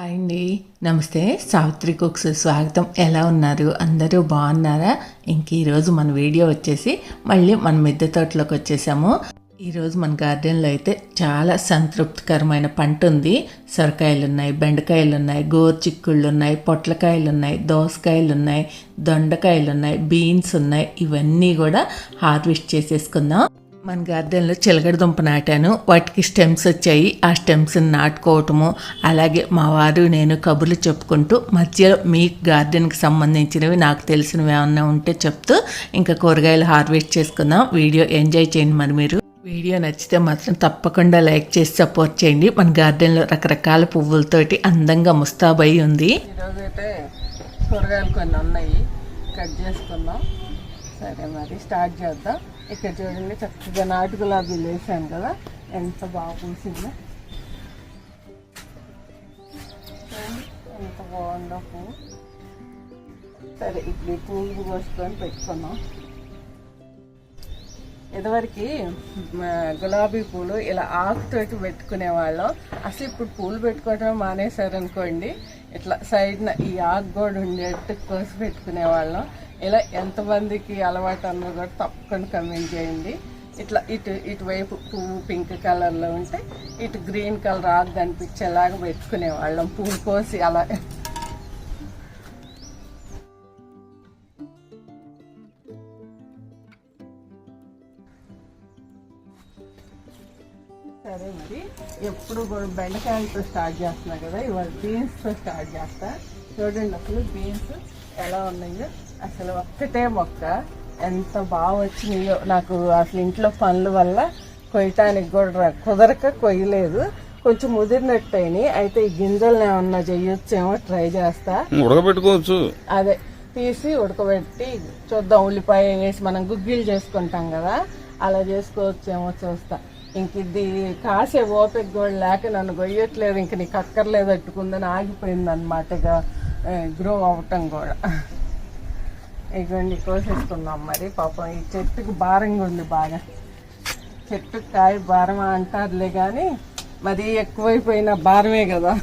Hi అండి. నమస్తే. Savitri cooks స్వాగతం. ఎలా ఉన్నారు? అందరూ బాగున్నారా? ఇంక ఈరోజు మన వీడియో వచ్చేసి మళ్ళీ మన మిద్దె తోటలోకి వచ్చేసాము. ఈరోజు మన గార్డెన్లో అయితే చాలా సంతృప్తికరమైన పంట ఉంది. సొరకాయలు ఉన్నాయి బెండకాయలు ఉన్నాయి గోరుచిక్కుళ్ళు ఉన్నాయి పొట్లకాయలు ఉన్నాయి దోసకాయలు ఉన్నాయి దొండకాయలు ఉన్నాయి బీన్స్ ఉన్నాయి. ఇవన్నీ కూడా హార్వెస్ట్ చేసేసుకుందాం. మన గార్డెన్లో చిలకడ దుంప నాటాను. వాటికి స్టెమ్స్ వచ్చాయి. ఆ స్టెమ్స్ని నాటుకోవటము అలాగే మా వారు నేను కబుర్లు చెప్పుకుంటూ మధ్యలో మీ గార్డెన్కి సంబంధించినవి నాకు తెలిసినవి ఏమన్నా ఉంటే చెప్తూ ఇంకా కూరగాయలు హార్వెస్ట్ చేసుకుందాం. వీడియో ఎంజాయ్ చేయండి మరి మీరు. వీడియో నచ్చితే మాత్రం తప్పకుండా లైక్ చేసి సపోర్ట్ చేయండి. మన గార్డెన్లో రకరకాల పువ్వులతోటి అందంగా ముస్తాబై ఉంది. కూరగాయలు కొన్ని ఉన్నాయి. కట్ చేసుకుందాం. సరే మరి స్టార్ట్ చేద్దాం. ఇక్కడ చూడండి చక్కగా నాటు గులాబీలు వేసాను కదా ఎంత బాగా పూసిందో. ఎంత బాగుందో పువ్వు సరే ఇప్పుడు పువ్వులు పువ్వు కోసుకొని పెట్టుకున్నాం ఇదివరకు గులాబీ పూలు ఇలా ఆకుతోటి పెట్టుకునే వాళ్ళం. అసలు ఇప్పుడు పూలు పెట్టుకోవడం మానేశారనుకోండి ఇట్లా సైడ్న ఈ ఆకు కూడా ఉండేట్టు కోసి పెట్టుకునే వాళ్ళం. ఇలా ఎంతమందికి అలవాటు అన్నది కూడా తప్పకుండా కమెంట్ చేయండి. ఇట్లా ఇటు ఇటువైపు పువ్వు పింక్ కలర్లో ఉంటే ఇటు గ్రీన్ కలర్ ఆకు కనిపించేలాగా పెట్టుకునే వాళ్ళం పువ్వు కోసి అలా. సరే మరి ఎప్పుడు కూడా బెండకాయలతో స్టార్ట్ చేస్తున్నా కదా ఇవాళ బీన్స్తో స్టార్ట్ చేస్తా. చూడండి అసలు బీన్స్ ఎలా ఉన్నాయో. అసలు ఒక్కటే మొక్క. ఎంత బాగా వచ్చినాయో. నాకు అసలు ఇంట్లో పనుల వల్ల కొయ్యటానికి కూడా కుదరక కొయ్యలేదు. కొంచెం ముదిరినట్టు అయినాయి. అయితే ఈ గింజలను ఏమన్నా చెయ్యొచ్చేమో ట్రై చేస్తా. ఉడకబెట్టుకోవచ్చు. అదే. తీసి ఉడకబెట్టి చూద్దాం. ఉల్లిపాయ వేసి మనం గుగ్గిలు చేసుకుంటాం కదా. అలా చేసుకోవచ్చేమో చూస్తా. ఇంక ఇది కాసే ఓపిక కూడా లేక నన్ను గొయ్యట్లేదు. ఇంక నీకు అక్కర్లేదు అట్టుకుందని ఆగిపోయింది అనమాట ఇక గ్రో అవ్వటం కూడా. ఇగోండి కోసేసుకుందాం మరి. పాపం ఈ చెట్టుకు భారంగా ఉంది బాగా. చెట్టుకు కాయ భారం అంటారులే కానీ మరీ ఎక్కువైపోయిన భారమే కదా.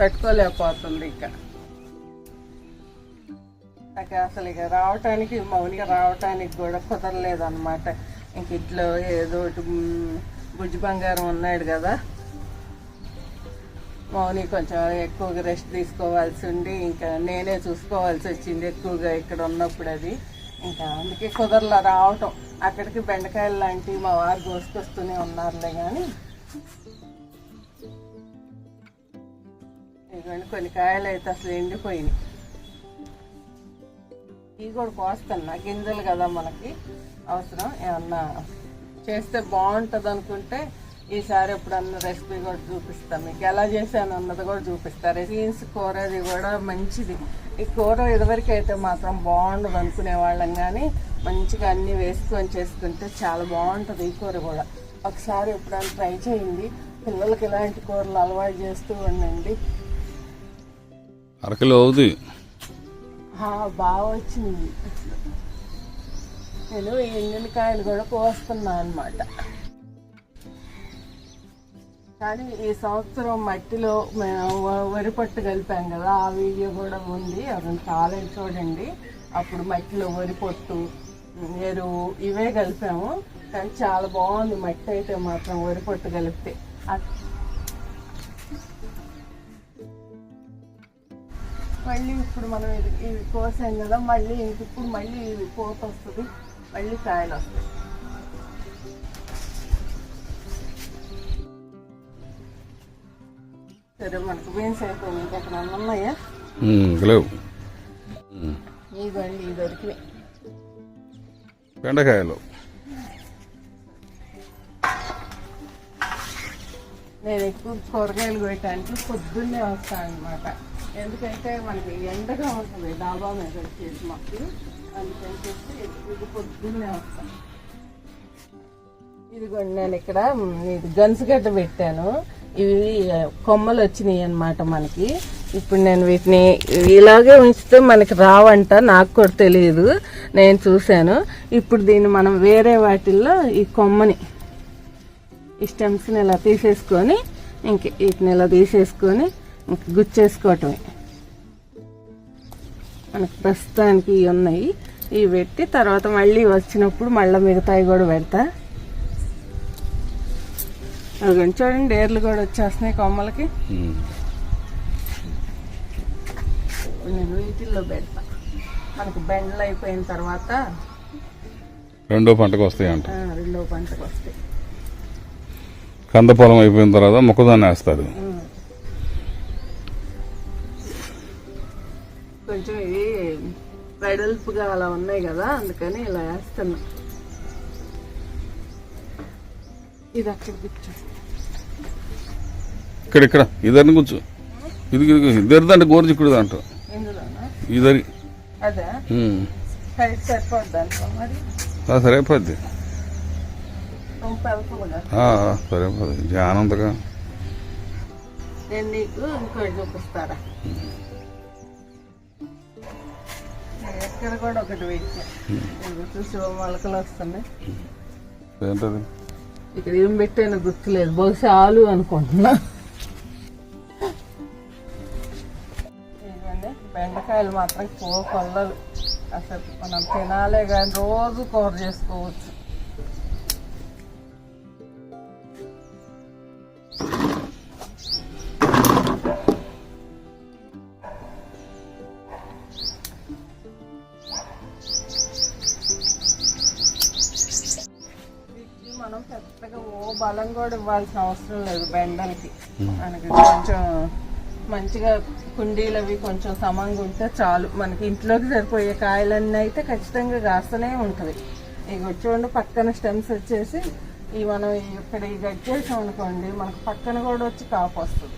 తట్టుకోలేకపోతుంది ఇక. నాకు అసలు ఇక రావటానికి మౌనిగా రావటానికి కూడా కుదరలేదు అనమాట ఇంక ఇట్లో ఏదో ఒకటి బుజ్జి బంగారం ఉన్నాడు కదా. మౌని కొంచెం ఎక్కువగా రెస్ట్ తీసుకోవాల్సి ఉండి ఇంకా నేనే చూసుకోవాల్సి వచ్చింది ఎక్కువగా ఇక్కడ ఉన్నప్పుడు అది. ఇంకా అందుకే కుదరలా రావటం. అక్కడికి బెండకాయలు లాంటివి మా వారు కోసుకొస్తూనే ఉన్నారులే కానీ ఇదిగోండి కొన్ని కాయలు అయితే అసలు ఎండిపోయినాయి. ఇవి కూడా కోస్తున్నా గింజలు కదా మనకి అవసరం. ఏమన్నా చేస్తే బాగుంటుంది అనుకుంటే ఈసారి ఎప్పుడన్నా రెసిపీ కూడా చూపిస్తాం. మీకు ఎలా చేశాను అన్నది కూడా చూపిస్తారు బీన్స్ కూర అది కూడా మంచిది. ఈ కూర ఇదివరకు అయితే మాత్రం బాగుండదు అనుకునే వాళ్ళం కానీ మంచిగా అన్నీ వేసుకొని చేసుకుంటే చాలా బాగుంటుంది ఈ కూర కూడా. ఒకసారి ఎప్పుడైనా ట్రై చేయండి. పిల్లలకి ఇలాంటి కూరలు అలవాటు చేస్తూ ఉండండి. అరకిలో అవుతుంది ఆ, బాగా వచ్చింది. నేను ఈ ఎండినకాయలు కూడా కోస్తున్నా అనమాట కానీ ఈ సంవత్సరం మట్టిలో వ- వరి పట్టు కలిపాం కదా ఆ వీడియో కూడా ఉంది. అతను కాలేదు చూడండి. అప్పుడు మట్టిలో వరి పొట్టు ఎరువు ఇవే కలిపాము. కానీ చాలా బాగుంది మట్టి అయితే మాత్రం వరి పొట్టు కలిపితే. మళ్ళీ ఇప్పుడు మనం ఇది ఇవి కోసాం కదా మళ్ళీ ఇంక ఇప్పుడు మళ్ళీ ఇవి పోత వస్తుంది మళ్ళీ కాయలు వస్తాయి సరే మనకు బీన్స్ అయిపోయినాయి. ఉన్నాయా? లేవు. ఇదండి ఇది దొరికినాయి. బెండకాయలు. నేను ఎక్కువ కూరగాయలు కొట్టడానికి పొద్దున్నే వస్తాను అనమాట ఎందుకంటే మనకి ఎండగా ఉంటుంది డాబా మీద వచ్చేసి మాకు. అందుకని చెప్పి ఎక్కువ పొద్దున్నే వస్తాను ఇదిగోండి నేను ఇక్కడ ఇది గన్సుగడ్డ పెట్టాను. ఇవి కొమ్మలు వచ్చినాయి అన్నమాట మనకి. ఇప్పుడు నేను వీటిని ఇలాగే ఉంచితే మనకి రావంట నాకు కూడా తెలియదు నేను చూశాను. ఇప్పుడు దీన్ని మనం వేరే వాటిల్లో ఈ కొమ్మని ఈ స్టెమ్స్ని ఇలా తీసేసుకొని ఇంక వీటిని ఇలా తీసేసుకొని ఇంక గుచ్చేసుకోవటమే. మనకి ప్రస్తుతానికి ఇవి ఉన్నాయి. ఇవి పెట్టి తర్వాత మళ్ళీ వచ్చినప్పుడు మళ్ళీ మిగతాయి కూడా పెడతా. అవి చూడండి ఏర్లు కూడా వచ్చేస్తున్నాయి కొమ్మలకి. నేను వీటిల్లో పెడతా. మనకి బెండలు అయిపోయిన తర్వాత రెండో పంటకు వస్తాయంట. ఆ, రెండో పంటకు వస్తాయి. కంద పొలం అయిపోయిన తర్వాత మొక్కదాన్ని వేస్తారు. కొంచెం ఇవి వెడల్పుగా అలా ఉన్నాయి కదా అందుకని ఇలా వేస్తున్నా. ఇది అక్కడ కూర్చో. ఇక్కడ ఇక్కడ. ఇద్దరిని కూర్చో. ఇది ఇద్దరిదంటే గోరుచిక్కుడు అంట ఇద్దరి సరిపోద్ది సరిపోద్ది. రొంప వెళ్తుందిగా ఆ, సరిపోద్ది. జానంతగా. నేను నీకు ఇంకోటి చూపిస్తారా? ఎక్కడ కూడా ఒకటి వేసా చూసి మొలకలు వస్తున్నాయి. ఏంటది? ఇక్కడ ఏం పెట్టానో గుర్తులేదు. బహుశా ఆలు అనుకుంటున్నా. బెండకాయలు మాత్రం కో కొల్లలు అసలు మనం తినాలే కానీ రోజు కూర చేసుకోవచ్చు. మనం పెద్దగా ఓ బలం కూడా ఇవ్వాల్సిన అవసరం లేదు బెండలకి. మనకి కొంచెం మంచిగా కుండీలు అవి కొంచెం సమంగా ఉంటే చాలు. మనకి ఇంట్లోకి సరిపోయే కాయలన్నీ అయితే ఖచ్చితంగా కాస్తూనే ఉంటుంది. ఇక చూడండి పక్కన స్టెమ్స్ వచ్చేసి ఇవి మనం ఇక్కడ ఈ గట్ చేసాం అనుకోండి మనకు పక్కన కూడా వచ్చి కాపు వస్తుంది.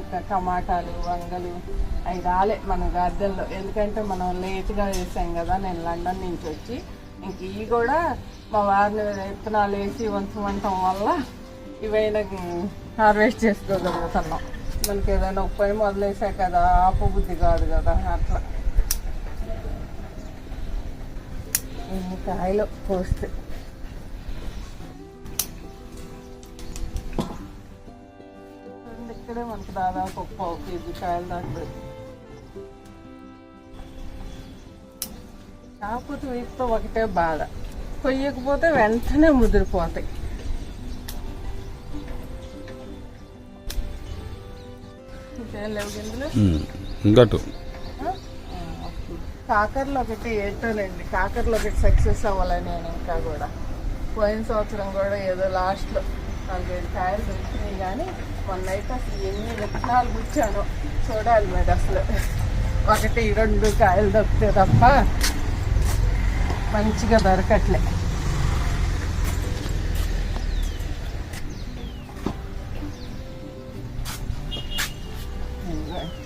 ఇంకా టమాటాలు వంగలు అవి రాలే మన గార్డెన్లో. ఎందుకంటే మనం లేట్గా వేసాం కదా నేను లండన్ నుంచి వచ్చి ఇంక ఇవి కూడా మా వారిని విత్తనాలు వేసి వంచమంటం వల్ల ఇవైనా హార్వెస్ట్ చేసుకోగలుగుతున్నాం. మనకి ఏదైనా ఒక పని మొదలేసా కదా ఆపు బుద్ధి కాదు కదా అట్లా. ఇన్ని కాయలు పోస్తే ఇక్కడే మనకు దాదాపు ఒక పావు కేజీ కాయలు దాకా కాకపోతే వీటితో ఒకటే బాధ. కొయ్యకపోతే వెంటనే ముదిరిపోతాయి. ఇంకటు కాకర్లో ఒకటి ఏంటోనండి. కాకర్లో ఒకటి సక్సెస్ అవ్వాలని నేను ఇంకా కూడా. పోయిన సంవత్సరం కూడా ఏదో లాస్ట్లో నాలుగైదు కాయలు దొరికినాయి కానీ మొన్న అయితే అసలు ఎన్ని విత్తనాలు గుచ్చాను చూడాలి మరి అసలు. ఒకటి రెండు కాయలు దొరికితే తప్ప మంచిగా దొరకట్లే.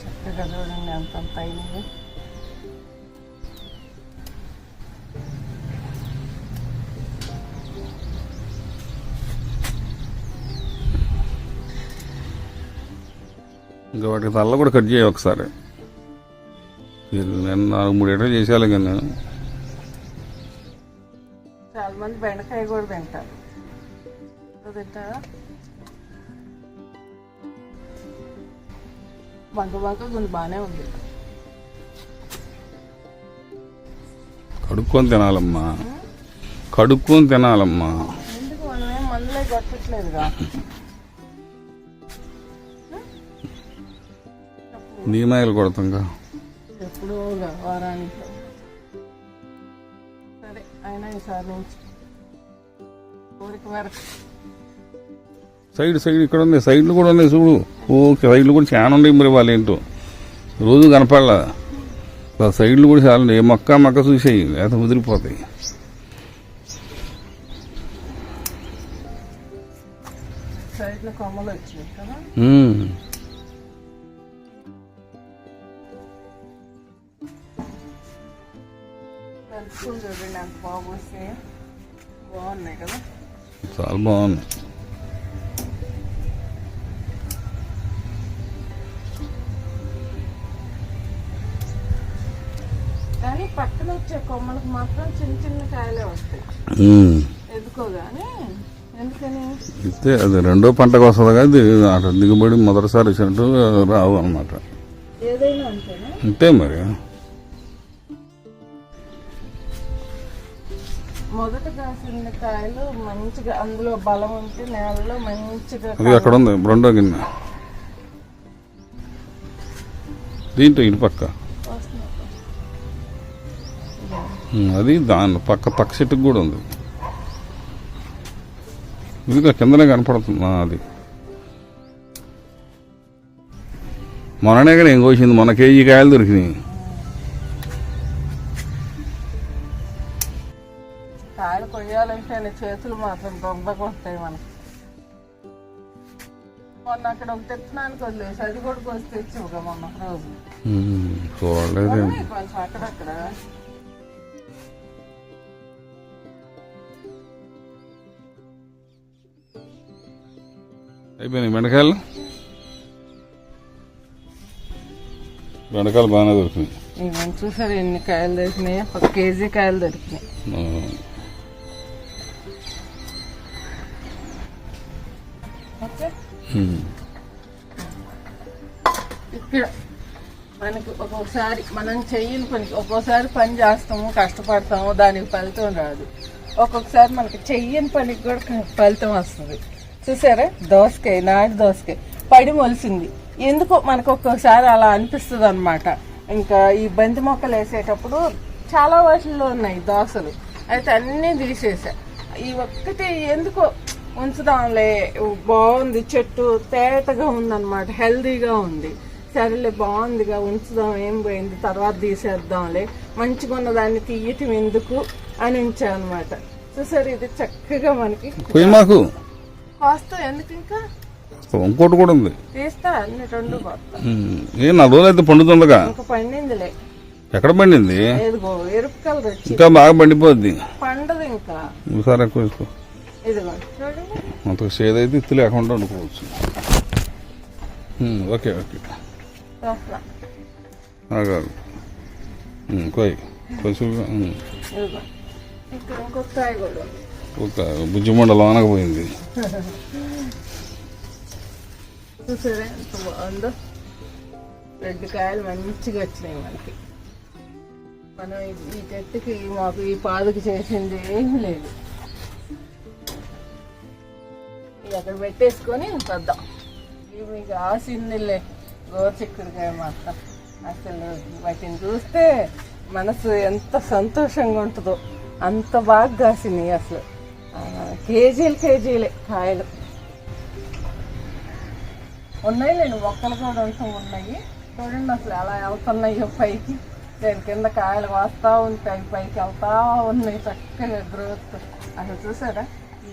చక్కగా చూడండి అంతంత అయినవి ఇంకా వాటికి తల్ల కూడా కట్ చేయ ఒకసారి. నేను నాలుగు మూడు ఎటలు చేసేయాలి కానీ నేను చాలా మంది బెండకాయ కూడా తింటారు. తింటారా? బంక బంక కొంచెం బాగానే ఉంది. కడుక్కొని తినాలమ్మా. కడుక్కొని తినాలమ్మా. ఎందుకు మందులే కొట్టట్లేదుగా? నీమాయలు కొడతాంగా. ఎప్పుడో వారానికి. సరే అయినా ఈసారి నుంచి కోరిక మేరకు సైడ్ సైడ్ ఇక్కడ ఉంది సైడ్లు కూడా ఉన్నాయి చూడు. ఓకే సైడ్లు కూడా చాలా ఉన్నాయి మరి వాళ్ళు ఏంటో. రోజు కనపడలా. సైడ్లు కూడా చాలా ఉన్నాయి. మొక్క మొక్క చూసేయి. లేకపోతే ముదిరిపోతాయి. చూడండి అంత బాగా బాగున్నాయి కదా. చాలా బాగుంది కానీ పక్కన వచ్చే కొమ్మలకు మాత్రం చిన్న చిన్న కాయలే వస్తాయి. ఉమ్. ఎందుకు తీసుకోగానే ఎందుకని? ఇస్తే అది రెండో పంటకు వస్తుంది కానీ అటు దిగుబడి మొదటిసారి వచ్చినట్టు రావు అనమాట ఏదైనా అంతే మరి. కాయలు మంచిగా అందులో బలం ఉంటే నేలలో మంచిగా అది అక్కడ ఉంది రెండో గిన్నె. దీంట్లో ఇటు పక్క. అది దాని పక్క పక్క చెట్టుకు కూడా ఉంది. ఇదిగా కిందనే కనపడుతుంది అది. మొన్ననే కానీ ఏం కోసింది మొన్న కేజీ కాయలు దొరికినాయి. కాయలు కొయ్యాలంటే ఆయన చేతులు మాత్రం దొంగగా ఉంటాయి మనకి. మొన్న అక్కడ ఒక తెచ్చినానికి వదిలేసి అది కూడా కోసి తెచ్చుగా మొన్న ఒక రోజు. ఉమ్, చూడలేదేం ఉన్నాయి కొంచెం అక్కడక్కడ. అయిపోయినాయి బెండకాయలు? బెండకాయలు బాగానే దొరికినాయి. చూసారు ఎన్ని కాయలు దొరికినాయి? ఒక కేజీ కాయలు దొరికినాయి. ఇక్కడ మనకి ఒక్కొక్కసారి మనం చేయని పనికి ఒక్కోసారి పని చేస్తాము కష్టపడతాము దానికి ఫలితం రాదు. ఒక్కొక్కసారి మనకి చెయ్యని పనికి కూడా ఫలితం వస్తుంది. చూసారా? దోసకాయ నాటి దోసకాయ. పడి మొలిసింది. ఎందుకో మనకు ఒక్కొక్కసారి అలా అనిపిస్తుంది అనమాట ఇంకా ఈ బంతి మొక్కలు వేసేటప్పుడు చాలా వాటిల్లో ఉన్నాయి దోసలు. అయితే అన్నీ తీసేసా. ఈ ఒక్కటి ఎందుకో ఉంచుదాంలే. బాగుంది. చెట్టు తేటగా ఉందన్నమాట. హెల్దీగా ఉంది. సరేలే బాగుందిగా. ఉంచుదాం. ఏం పోయింది? తర్వాత తీసేద్దాంలే. మంచిగా ఉన్న దాన్ని తీయటం ఎందుకు అని ఉంచా అనమాట చూసారు ఇది చక్కగా మనకి మాకు. ఎందుకు ఇంకా? ఇంకోటి కూడా ఉంది. తీస్తా. అన్ని రెండు ఏ నా రోజు అయితే పండుతుండగా ఇంకా పండిందిలే. ఎక్కడ పండింది? ఇంకా బాగా పండిపోద్ది. పండదు ఇంకా. ఎక్కువ ఇదిగో. చూడండి అంత సేదైతే ఇత్తి లేకుండా వండుకోవచ్చు. Um, okay okay. చూస్తున్నా. అలాగా కొయ్ కొంచెం. ఒక బుజ్జి మండలం అనకపోయింది చూసారా ఎంత బాగుందో? రెడ్ కాయలు మంచిగా వచ్చినాయి మనకి. మనం ఈ- ఈ చెట్టుకి మాకు ఈ పాదుకు చేసింది ఏమీ లేదు. ఇది అక్కడ పెట్టేసుకొని వద్దాం ఇవి మీకు ఆసిందిలే గోచిక్కుడికాయ మాత్రం. అసలు వాటిని చూస్తే మనసు ఎంత సంతోషంగా ఉంటుందో. అంత బాగా కాసినాయి అసలు. కేజీలు కేజీలే కాయలు. ఉన్నాయి లేండి మొక్కలు కూడా అంత ఉన్నాయి. చూడండి అసలు ఎలా వెళ్తున్నాయో పైకి. దాని కింద కాయలు వస్తూ ఉంటాయి పైకి వెళ్తా ఉన్నాయి చక్కగా గ్రోత్ అసలు చూసారా?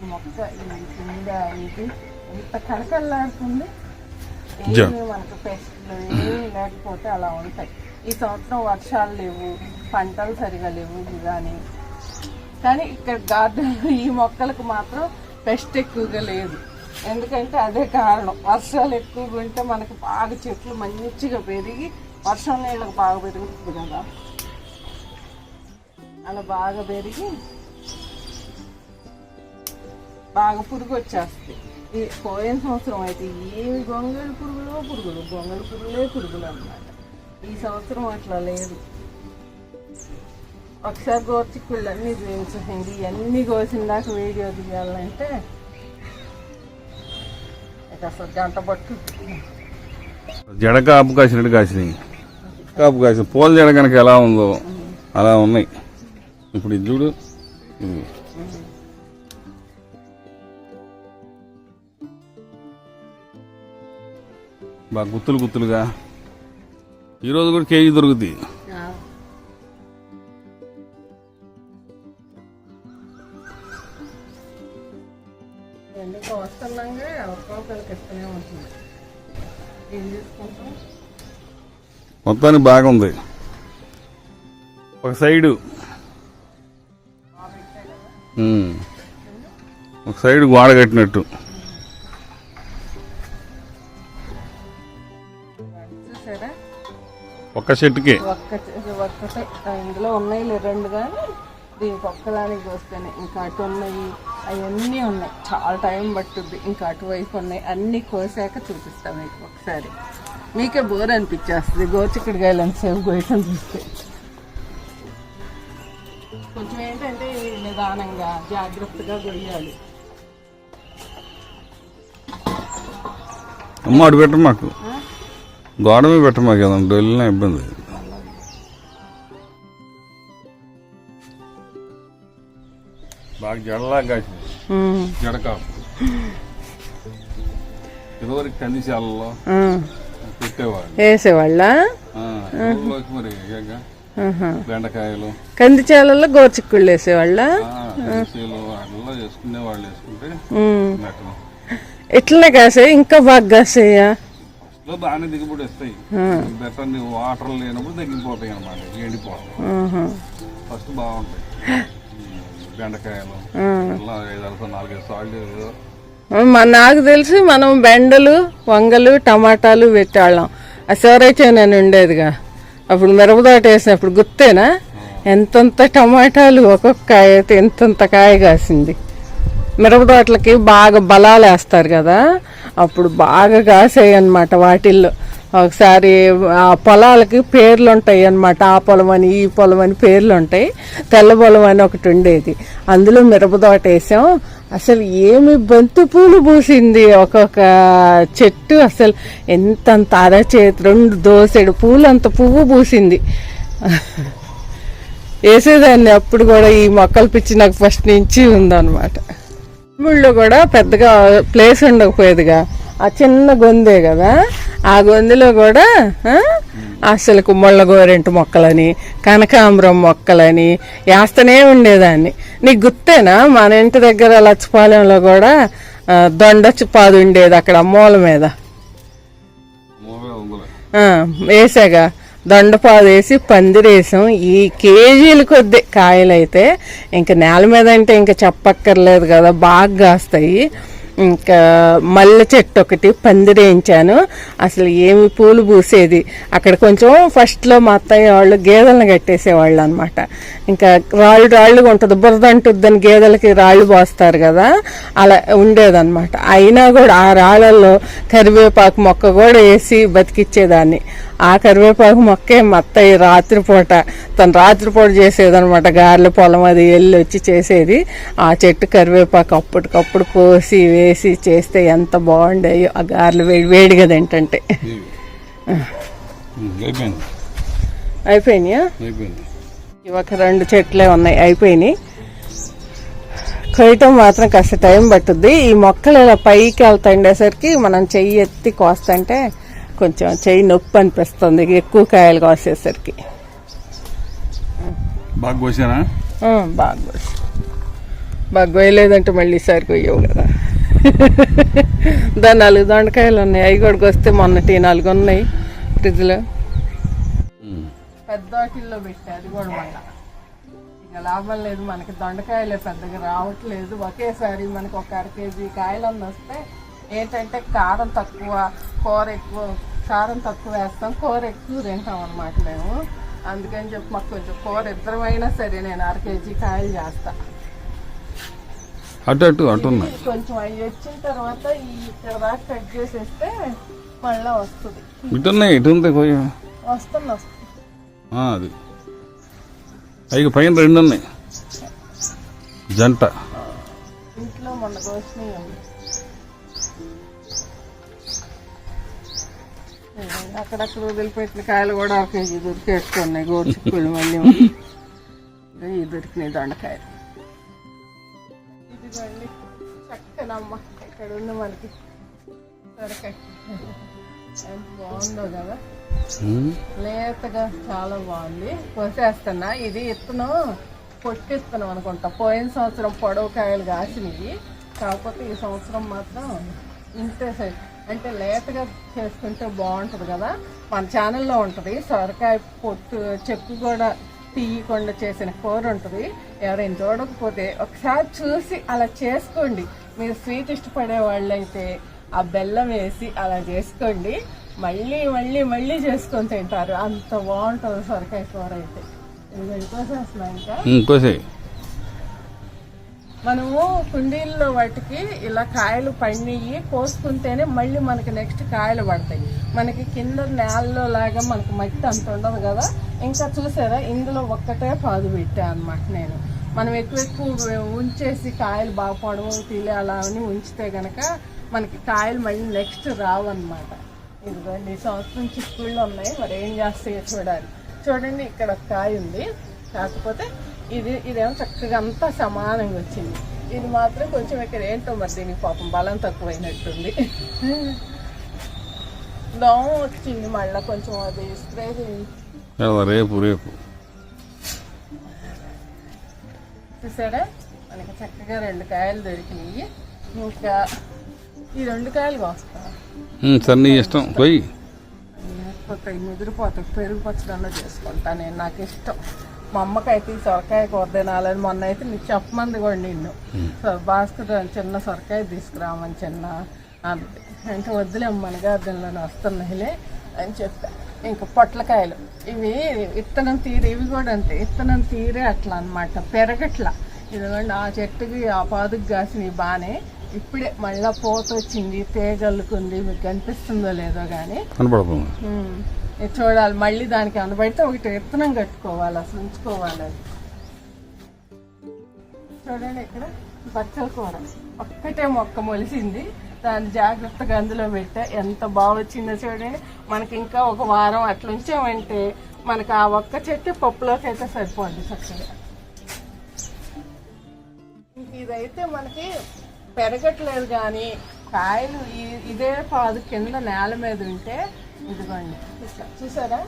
ఈ మొక్క ఈ కింద ఇది ఇంత కనకల్లాడుతుంది ఏమి మనకు పెస్ట్లు ఏమి లేకపోతే అలా ఉంటాయి. ఈ సంవత్సరం వర్షాలు లేవు పంటలు సరిగా లేవు కానీ కానీ ఇక్కడ గార్డెన్ ఈ మొక్కలకు మాత్రం పెస్ట్ ఎక్కువగా లేదు. ఎందుకంటే అదే కారణం వర్షాలు ఎక్కువగా ఉంటే మనకు బాగా చెట్లు మంచిగా పెరిగి వర్షం నీళ్ళకి బాగా పెరుగుతుంది కదా. అలా బాగా పెరిగి బాగా పురుగు వచ్చేస్తాయి ఈ పోయిన సంవత్సరం అయితే ఏమి గొంగళి పురుగులో పురుగులు? గొంగళి పురుగులే పురుగులు అన్నమాట ఈ సంవత్సరం అట్లా లేదు. ఒకసారి గోర్చిక్కుళ్ళు అన్నీ చూపించండి. ఇవన్నీ కోసిందాక వీడియో తీయాలంటే అసలు గంట పట్టు. జడ కాపు కాసినట్టు కాసినాయి. కాపు కాసిన పూల జడ కనుక ఎలా ఉందో అలా ఉన్నాయి. ఇప్పుడు ఇది చూడు బాగా గుత్తులు గుత్తులుగా. ఈరోజు కూడా కేజీ చేసుకుంటాం మొత్తానికి బాగుంది. ఒక సైడు. ఒక సైడ్ గోడ కట్టినట్టు. ఒక్క చెట్టుకి ఒక్క ఒక్కటే. ఇందులో ఉన్నాయి రెండు కానీ. దీనికి ఒక్కదానికి వస్తేనే ఇంకా అటు ఉన్నాయి అవన్నీ ఉన్నాయి. చాలా టైం పట్టుద్ది. ఇంకా అటువైపు ఉన్నాయి. అన్నీ కోసాక చూపిస్తాను మీకు ఒకసారి. మీకే బోర్ అనిపించేస్తుంది. గోచిక్కడికాయలు ఎంతసేపు కోయటం చూస్తే. కొంచెం ఏంటంటే నిదానంగా జాగ్రత్తగా కొయ్యాలి అమ్మ అటు పెట్ట మాకు. గోడ మీద పెట్ట మాకు ఏదన్నా వెళ్ళినా ఇబ్బంది. బాగా జడలా కాసింది. జడకా. ఇదివరకు కందిశాలలో పెట్టేవాళ్ళు. వేసేవాళ్ళ? మరి బెండకాయలు. కంది చేసుకునే వాళ్ళు వేసుకుంటే ఇట్లనే కాసే ఇంకా బాగా కాసేయా? లో బాగానే దిగుబడి వస్తాయి. బెటర్ వాటర్ లేనప్పుడు తగ్గిపోతాయి ఎండిపోతాయి. ఫస్ట్ బాగుంటాయి. బెండకాయలు నాలుగైదు సార్లు మన నాకు తెలిసి మనం బెండలు వంగలు టమాటాలు పెట్టాళ్ళం ఆ శివరైచేనని ఉండేదిగా. అప్పుడు మిరపదోట వేసినప్పుడు గుర్తేనా ఎంతంత టమాటాలు ఒక్కొక్క కాయ అయితే ఎంతంత కాయ కాసింది. మిరపదోటలకి బాగా బలాలు వేస్తారు కదా. అప్పుడు బాగా కాసాయి అన్నమాట వాటిల్లో. ఒకసారి ఆ పొలాలకి పేర్లు ఉంటాయి అన్నమాట ఆ పొలం అని ఈ పొలం అని పేర్లు ఉంటాయి తెల్ల పొలం అని ఒకటి ఉండేది. అందులో మిరపదోట వేసాం. అసలు ఏమి బంతి పూలు పూసింది ఒక్కొక్క చెట్టు. అసలు ఎంతంత అరచేతి రెండు దోసెడు పూలు అంత పువ్వు పూసింది. వేసేదాన్ని అప్పుడు కూడా ఈ మొక్కలు పిచ్చి నాకు ఫస్ట్ నుంచి ఉందన్నమాట. తమిళ్ళో కూడా పెద్దగా ప్లేస్ ఉండకపోయేదిగా. ఆ చిన్న గొందే కదా. ఆ గొంతులో కూడా అసలు ముళ్ళ గోరెంటు మొక్కలని కనకాంబరం మొక్కలని వేస్తూనే ఉండేదాన్ని. నీకు గుర్తేనా? మన ఇంటి దగ్గర లచ్చపాలెంలో కూడా ఆ, దొండచ్చు పాదు ఉండేది అక్కడ మూల మీద. వేసాగా. దొండపాదు పందిరేసాం ఈ కేజీల కొద్ది కాయలైతే ఇంకా నేల మీద అంటే ఇంకా చెప్పక్కర్లేదు కదా బాగా కాస్తాయి. ఇంకా మల్లె చెట్టు ఒకటి పందిరేయించాను. అసలు ఏమి పూలు పూసేది. అక్కడ కొంచెం ఫస్ట్లో మా అత్తయ్య వాళ్ళు గేదెలను కట్టేసేవాళ్ళు అనమాట ఇంకా రాళ్ళు రాళ్ళుగా ఉంటుంది. బురద అంటుద్దని గేదెలకి రాళ్ళు పోస్తారు కదా. అలా ఉండేదన్నమాట. అయినా కూడా ఆ రాళ్ళల్లో కరివేపాకు మొక్క కూడా వేసి బతికిచ్చేదాన్ని. ఆ కరివేపాకు మొక్కే మా అత్తయ్య రాత్రిపూట తను రాత్రిపూట చేసేదనమాట గారెల పొలం అది వెళ్ళి వచ్చి చేసేది. ఆ చెట్టు కరివేపాకు అప్పటికప్పుడు కోసి వేసి చేస్తే ఎంత బాగుండేయో ఆ గారెలు వేడి వేడిగా తింటుంటే. అయిపోయింది. అయిపోయినాయా? ఒక రెండు చెట్లే ఉన్నాయి అయిపోయినాయి. కొయ్యటం మాత్రం కాస్త టైం పట్టుద్ది. ఈ మొక్కలు ఇలా పైకి వెళ్తుండేసరికి మనం చెయ్యి ఎత్తి కోస్తంటే కొంచెం చెయ్యి నొప్పి అనిపిస్తుంది ఎక్కువ కాయలు కోసేసరికి. బాగా కోసానా బాగా కోసి. బాగా కొయ్యలేదంటే మళ్ళీ ఈసారి కొయ్యవు కదా. దాని నాలుగు దొండకాయలు ఉన్నాయి. అవి కూడా వస్తే మొన్నటి నాలుగు ఉన్నాయి ఫ్రిడ్జ్లో. ఉమ్. పెద్ద వాటిల్లో పెట్టి. అది కూడా మళ్ళా. ఇక లాభం లేదు. మనకి దొండకాయలే పెద్దగా రావట్లేదు. ఒకేసారి మనకి ఒక అర కేజీ కాయలన్నీ వస్తే ఏంటంటే కారం తక్కువ కూర ఎక్కువ కారం తక్కువ వేస్తాం. కూర ఎక్కువ తింటాం అనమాట మేము. అందుకని చెప్పి మాకు కొంచెం కూర ఇద్దరమైనా సరే నేను అర కేజీ కాయలు చేస్తా. అటు అటు అటు ఉన్నాయి. కొంచెం అవి వచ్చిన తర్వాత ఈ ఇక్కడ దాకా కట్ చేసేస్తే మళ్ళీ వస్తుంది. ఇటు ఉన్నాయి ఇటు ఉంది కొయ్య వస్తుంది వస్తుంది. అది. పైన రెండు ఉన్నాయి. జంట. ఇంట్లో మొన్న కోసినవి ఉంది అక్కడక్కడ వదిలిపెట్టిన కాయలు కూడా ఒక కేజీ దొరికేట్టుకున్నాయి గోరుచిక్కుళ్ళు మళ్ళీ ఇవి దొరికినాయి దొండకాయలు. ఇదిగోండి చక్కనమ్మ ఇక్కడ ఉంది మనకి? బాగుందో కదా. లేతగా చాలా బాగుంది. కోసేస్తున్నా. ఇది ఇత్తనం పొట్టిత్తనం అనుకుంటా. పోయిన సంవత్సరం పొడవు కాయలు కాసినవి. కాకపోతే ఈ సంవత్సరం మాత్రం ఇంతే సైజ్. అంటే లేతగా చేసుకుంటే బాగుంటుంది కదా? మన ఛానల్లో ఉంటుంది. సొరకాయ పొట్టు చెప్పు కూడా తీయకుండా చేసిన కూర ఉంటుంది. ఎవరైనా చూడకపోతే ఒకసారి చూసి అలా చేసుకోండి. మీరు స్వీట్ ఇష్టపడే వాళ్ళైతే ఆ బెల్లం వేసి అలా చేసుకోండి. మళ్ళీ మళ్ళీ మళ్ళీ చేసుకొని తింటారు. అంత బాగుంటుంది సొరకాయ కూర అయితే. ఇది ఇంకా మనము కుండీల్లో వాటికి ఇలా కాయలు పండియి కోసుకుంటేనే మళ్ళీ మనకి నెక్స్ట్ కాయలు పడతాయి. మనకి కింద నేలలో లాగా మనకు మట్టి అంత ఉండదు కదా. ఇంకా చూసారా ఇందులో ఒక్కటే పాదు పెట్టా అనమాట నేను. మనం ఎక్కువ ఎక్కువ ఉంచేసి కాయలు బాగా పొడవు తీలే అలా అని ఉంచితే గనక మనకి కాయలు మళ్ళీ నెక్స్ట్ రావు అనమాట ఇదిగోండి ఈ సంవత్సరం చిక్కుళ్ళు ఉన్నాయి. మరి ఏం చేస్తాయో చూడాలి. చూడండి ఇక్కడ ఒక కాయ ఉంది. కాకపోతే ఇది ఇదేమో చక్కగా అంతా సమానంగా వచ్చింది. ఇది మాత్రం కొంచెం ఇక్కడ ఏంటో మరి దీనికి పాపం బలం తక్కువైనట్టుంది. దోమ వచ్చింది మళ్ళీ కొంచెం అది స్ప్రే రేపు రేపు. చూసారా? మనకి చక్కగా రెండు కాయలు దొరికినాయి. ఇంకా ఈ రెండు కాయలు కోస్తా ఇష్టం. పోయి. పోతాయి ముదిరిపోతాయి. పెరుగు పచ్చడన్నా చేసుకుంటా నేను. నాకు ఇష్టం. మా అమ్మకైతే ఈ సొరకాయ కూర తినాలని మొన్న అయితే నీకు చెప్పమంది కూడా నిన్ను. భాస్కర్ చిన్న సొరకాయ తీసుకురామని చిన్న అంది అంటే వద్దులే గార్డెన్లో వస్తున్నాయిలే అని చెప్పా. ఇంకా పొట్లకాయలు. ఇవి విత్తనం తీరే ఇవి కూడా అంతే. విత్తనం తీరే అట్లా అన్నమాట. పెరగట్లా. ఇదిగోండి ఆ చెట్టుకి ఆ పాదుకు కాసినవి బాగానే ఇప్పుడే మళ్ళా పోత వచ్చింది తేగల్లుకుంది మీకు కనిపిస్తుందో లేదో కానీ కనపడుతుంది చూడాలి. మళ్ళీ దానికి అనబడితే ఒకటి విత్తనం కట్టుకోవాలి అసలు ఉంచుకోవాలి అది. చూడండి ఇక్కడ బచ్చల కూర. ఒక్కటే మొక్క మొలిసింది. దాన్ని జాగ్రత్తగా అందులో పెట్టా. ఎంత బాగా వచ్చిందో చూడండి. మనకి ఇంకా ఒక వారం అట్లా ఉంచామంటే మనకు ఆ ఒక్క చెట్టు పప్పులోకి అయితే సరిపోద్ది చక్కగా. ఇదైతే మనకి పెరగట్లేదు కానీ కాయలు ఇదే పాదు కింద నేల మీద ఉంటే ఇదిగోండి. చూసారా?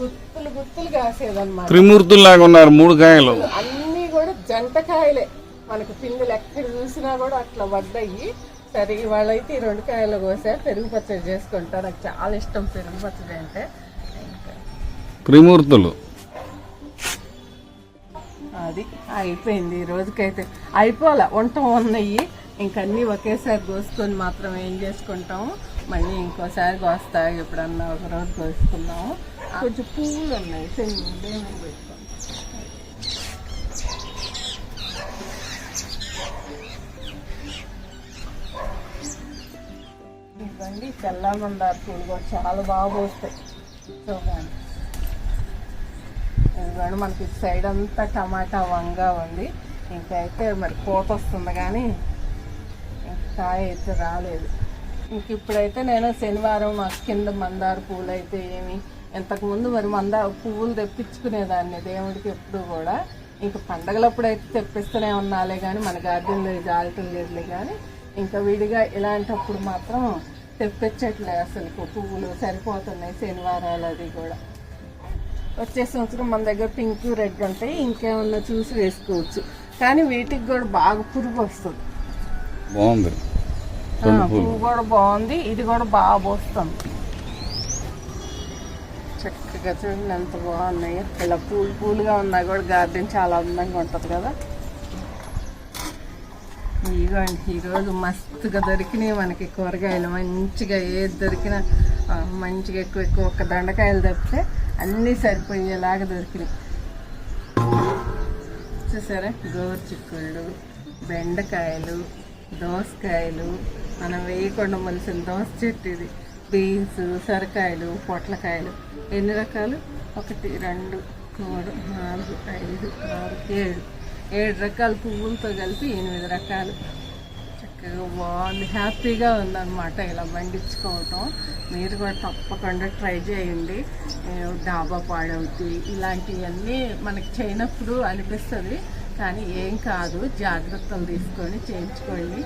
గుత్తులు గుత్తులు కాసేదన్నమాట. త్రిమూర్తుల్లాగా ఉన్నారు మూడు కాయలు అన్నీ కూడా జంట కాయలే మనకి పిందులు ఎక్కడ చూసినా కూడా అట్లా పడ్డాయి. సరే ఇవాళ అయితే ఈ రెండు కాయలు కోసా పెరుగు పచ్చడి చేసుకుంటా. నాకు చాలా ఇష్టం పెరుగు పచ్చడి అంటే. త్రిమూర్తులు. అది అయిపోయింది ఈ రోజుకైతే. అయిపోలే వంట ఉన్నాయి ఇంకన్నీ ఒకేసారి కోసుకొని మాత్రం ఏం చేసుకుంటాము? మళ్ళీ ఇంకోసారి కోస్తాయి. ఎప్పుడన్నా ఒక రోజు కోసుకున్నాము. కొంచెం పువ్వులు ఉన్నాయి. శని దేవుని పెట్టుకుంటాం ఇవ్వండి తెల్లమందార పూలు కూడా చాలా బాగా పోస్తాయి చూడండి. ఇదిగోండి మనకి సైడ్ అంతా టమాటా వంగ ఉంది. ఇంకైతే అయితే మరి కోత వస్తుంది కానీ ఇంకా కాయ అయితే రాలేదు. ఇంక ఇప్పుడైతే నేను శనివారం మాకు కింద మందార పూలు అయితే ఏమి ఇంతకుముందు మరి మందార పువ్వులు తెప్పించుకునేదాన్ని దేవుడికి ఎప్పుడు కూడా. ఇంక పండగలప్పుడు అయితే తెప్పిస్తూనే ఉన్నాలే కానీ మన గార్డెన్లో జాలటం లేదులే కానీ ఇంకా విడిగా ఇలాంటప్పుడు మాత్రం తెప్పించట్లే అసలు పువ్వులు సరిపోతున్నాయి శనివారాలు అది కూడా. వచ్చే సంవత్సరం మన దగ్గర పింక్ రెడ్ ఉంటాయి ఇంకేమన్నా చూసి వేసుకోవచ్చు. కానీ వీటికి కూడా బాగా పురుగు వస్తుంది. బాగుంది. పువ్వు కూడా బాగుంది. ఇది కూడా బాగా పోస్తుంది. చక్కగా చూడండి ఎంత బాగున్నాయి. ఇలా పూలు పూలుగా ఉన్నా కూడా. గార్డెన్ చాలా అందంగా ఉంటుంది కదా. ఇదిగోండి ఈరోజు మస్తుగా దొరికినాయి మనకి కూరగాయలు. మంచిగా ఏది దొరికినా మంచిగా ఎక్కువ ఎక్కువ ఒక దండకాయలు తప్పితే అన్నీ సరిపోయేలాగా దొరికినాయి. చూసారా? గోరు చిక్కుళ్ళు బెండకాయలు దోసకాయలు మనం వేయకుండా మలిసిన దోస చెట్టు ఇది. బీన్స్ సొరకాయలు పొట్లకాయలు. ఎన్ని రకాలు? ఒకటి రెండు మూడు నాలుగు ఐదు ఆరు ఏడు. ఏడు రకాల పువ్వులతో కలిపి ఎనిమిది రకాలు. చక్కగా బాగుంది. హ్యాపీగా ఉందన్నమాట ఇలా పండించుకోవటం. మీరు కూడా తప్పకుండా ట్రై చేయండి. డాబా పాడవుతాయి ఇలాంటివన్నీ మనకి చేయనప్పుడు అనిపిస్తుంది. కానీ ఏం కాదు. జాగ్రత్తలు తీసుకొని చేయించుకోండి.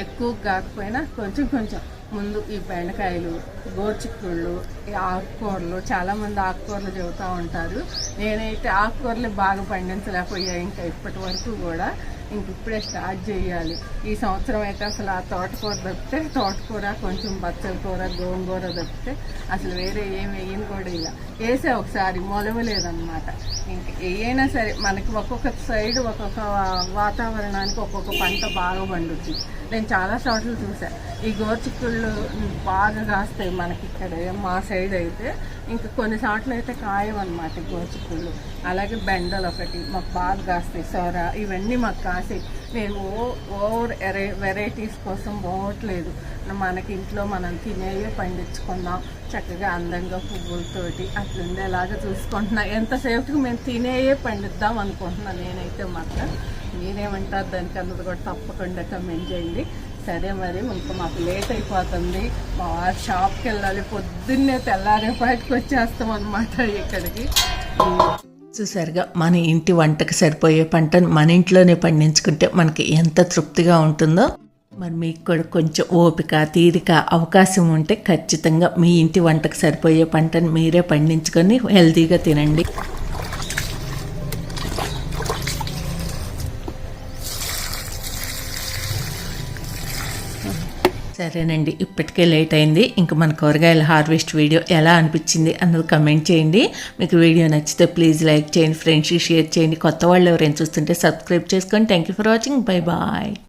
ఎక్కువ కాకపోయినా కొంచెం కొంచెం. ముందు ఈ బెండకాయలు గోచిక్కుళ్ళు ఈ ఆకుకూరలు చాలామంది ఆకుకూరలు చెబుతూ ఉంటారు. నేనైతే ఆకుకూరలు బాగా పండించలేకపోయా ఇంకా ఇప్పటి వరకు కూడా. ఇంక ఇప్పుడే స్టార్ట్ చేయాలి. ఈ సంవత్సరం అయితే అసలు ఆ తోటకూర తప్పితే తోటకూర కొంచెం బచ్చల కూర గోంగూర తప్పితే అసలు వేరే ఏం వేయని కూడా ఇలా వేసే ఒకసారి మొలవలేదన్నమాట. ఇంక ఏమైనా సరే మనకి ఒక్కొక్క సైడ్ ఒక్కొక్క వాతావరణానికి ఒక్కొక్క పంట బాగా పండుద్ది. నేను చాలా చోట్ల చూసా. ఈ గోర్చిక్కుళ్ళు బాగా కాస్తాయి మనకి ఇక్కడ మా సైడ్ అయితే. ఇంకా కొన్ని చోట్ల అయితే కాయవన్నమాట గోర్చిక్కుళ్ళు. అలాగే బెండలు ఒకటి మాకు బాగా కాస్తాయి సొర ఇవన్నీ మాకు కాసి నేను ఓ- ఓవర్ వెరైటీస్ కోసం పోవట్లేదు. మనకి ఇంట్లో మనం తినేవి పండించుకుందాం. చక్కగా అందంగా పువ్వులతోటి అట్లా ఉండేలాగా చూసుకుంటున్నా. ఎంతసేపు మేము తినేయే పండిద్దాం అనుకుంటున్నా నేనైతే మాత్రం. మీరేమంటారు? దానికి అన్నది కూడా తప్పకుండా కమెంట్ చేయండి. సరే మరి ఇంకా మాకు లేట్ అయిపోతుంది. మా షాప్కి వెళ్ళాలి పొద్దున్నే తెల్లారేపాటికి వచ్చేస్తాం అనమాట ఇక్కడికి. చూసారుగా మన ఇంటి వంటకు సరిపోయే పంటను మన ఇంట్లోనే పండించుకుంటే మనకి ఎంత తృప్తిగా ఉంటుందో. మరి మీకు కూడా కొంచెం ఓపిక తీరిక అవకాశం ఉంటే ఖచ్చితంగా మీ ఇంటి వంటకు సరిపోయే పంటను మీరే పండించుకొని హెల్తీగా తినండి. సరేనండి ఇప్పటికే లేట్ అయింది. ఇంకా మన కూరగాయల హార్వెస్ట్ వీడియో ఎలా అనిపించింది అన్నది కమెంట్ చేయండి. మీకు వీడియో నచ్చితే ప్లీజ్ లైక్ చేయండి ఫ్రెండ్స్కి షేర్ చేయండి. కొత్త వాళ్ళు ఎవరైనా చూస్తుంటే సబ్స్క్రైబ్ చేసుకోండి thank you for watching. Bye bye.